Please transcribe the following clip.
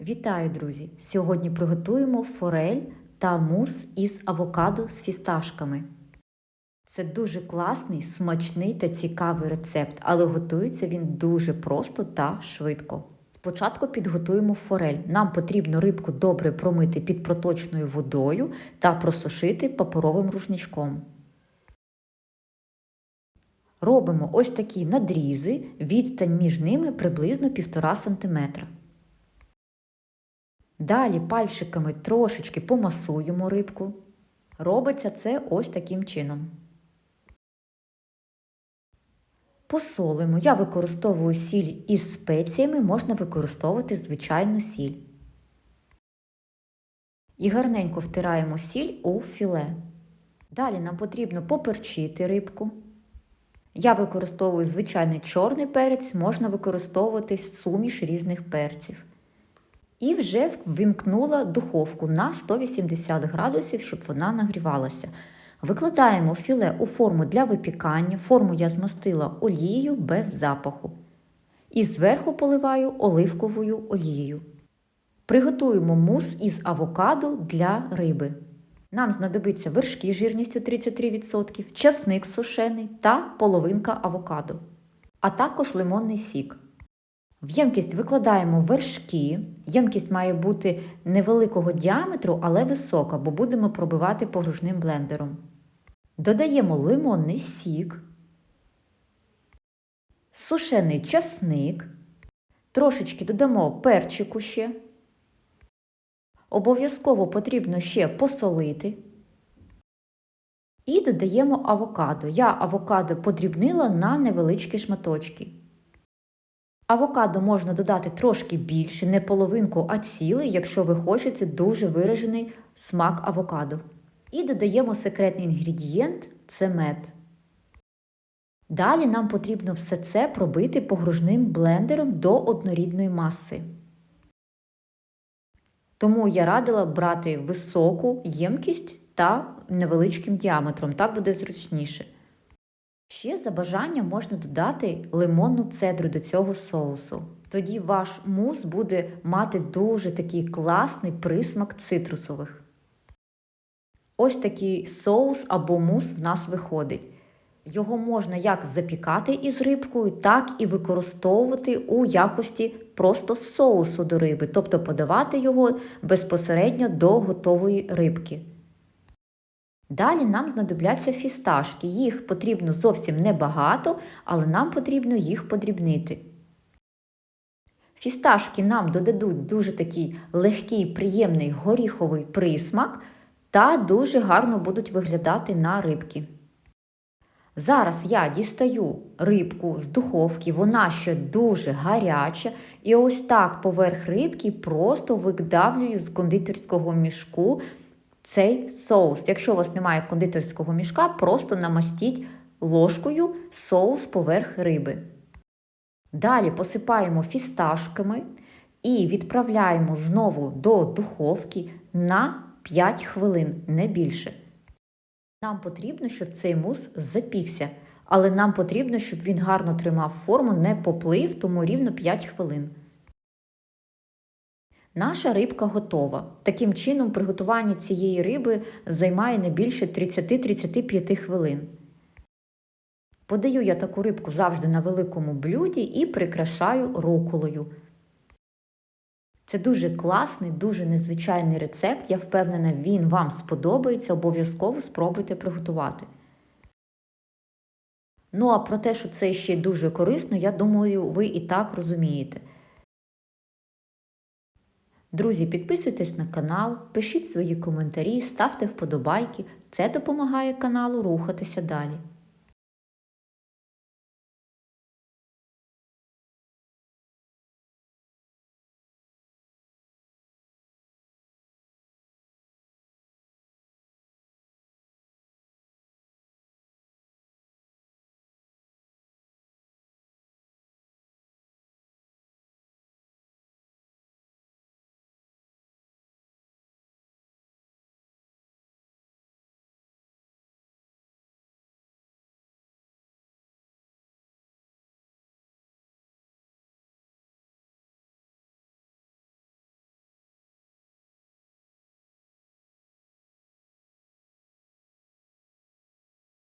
Вітаю, друзі! Сьогодні приготуємо форель та мус із авокадо з фісташками. Це дуже класний, смачний та цікавий рецепт, але готується він дуже просто та швидко. Спочатку підготуємо форель. Нам потрібно рибку добре промити під проточною водою та просушити паперовим рушничком. Робимо ось такі надрізи, відстань між ними приблизно 1,5 см. Далі пальчиками трошечки помасуємо рибку. Робиться це ось таким чином. Посолимо. Я використовую сіль із спеціями, можна використовувати звичайну сіль. І гарненько втираємо сіль у філе. Далі нам потрібно поперчити рибку. Я використовую звичайний чорний перець, можна використовувати суміш різних перців. І вже ввімкнула духовку на 180 градусів, щоб вона нагрівалася. Викладаємо філе у форму для випікання. Форму я змастила олією без запаху. І зверху поливаю оливковою олією. Приготуємо мус із авокадо для риби. Нам знадобиться вершки жирністю 33%, часник сушений та половинка авокадо, а також лимонний сік. В ємкість викладаємо вершки. Ємкість має бути невеликого діаметру, але висока, бо будемо пробивати погружним блендером. Додаємо лимонний сік, сушений часник, трошечки додамо перчику ще. Обов'язково потрібно ще посолити. І додаємо авокадо. Я авокадо подрібнила на невеличкі шматочки. Авокадо можна додати трошки більше, не половинку, а цілий, якщо ви хочете дуже виражений смак авокадо. І додаємо секретний інгредієнт це мед. Далі нам потрібно все це пробити погружним блендером до однорідної маси. Тому я радила брати високу ємкість та невеличким діаметром, так буде зручніше. Ще за бажанням можна додати лимонну цедру до цього соусу. Тоді ваш мус буде мати дуже такий класний присмак цитрусових. Ось такий соус або мус в нас виходить. Його можна як запікати із рибкою, так і використовувати у якості просто соусу до риби, тобто подавати його безпосередньо до готової рибки. Далі нам знадобляться фісташки. Їх потрібно зовсім небагато, але нам потрібно їх подрібнити. Фісташки нам додадуть дуже такий легкий, приємний горіховий присмак та дуже гарно будуть виглядати на рибки. Зараз я дістаю рибку з духовки, вона ще дуже гаряча, і ось так поверх рибки просто видавлюю з кондитерського мішку цей соус. Якщо у вас немає кондитерського мішка, просто намастіть ложкою соус поверх риби. Далі посипаємо фісташками і відправляємо знову до духовки на 5 хвилин, не більше. Нам потрібно, щоб цей мус запікся, але нам потрібно, щоб він гарно тримав форму, не поплив, тому рівно 5 хвилин. Наша рибка готова. Таким чином, приготування цієї риби займає не більше 30-35 хвилин. Подаю я таку рибку завжди на великому блюді і прикрашаю руколою. Це дуже класний, дуже незвичайний рецепт. Я впевнена, він вам сподобається, обов'язково спробуйте приготувати. Ну а про те, що це ще дуже корисно, я думаю, ви і так розумієте. Друзі, підписуйтесь на канал, пишіть свої коментарі, ставте вподобайки. Це допомагає каналу рухатися далі.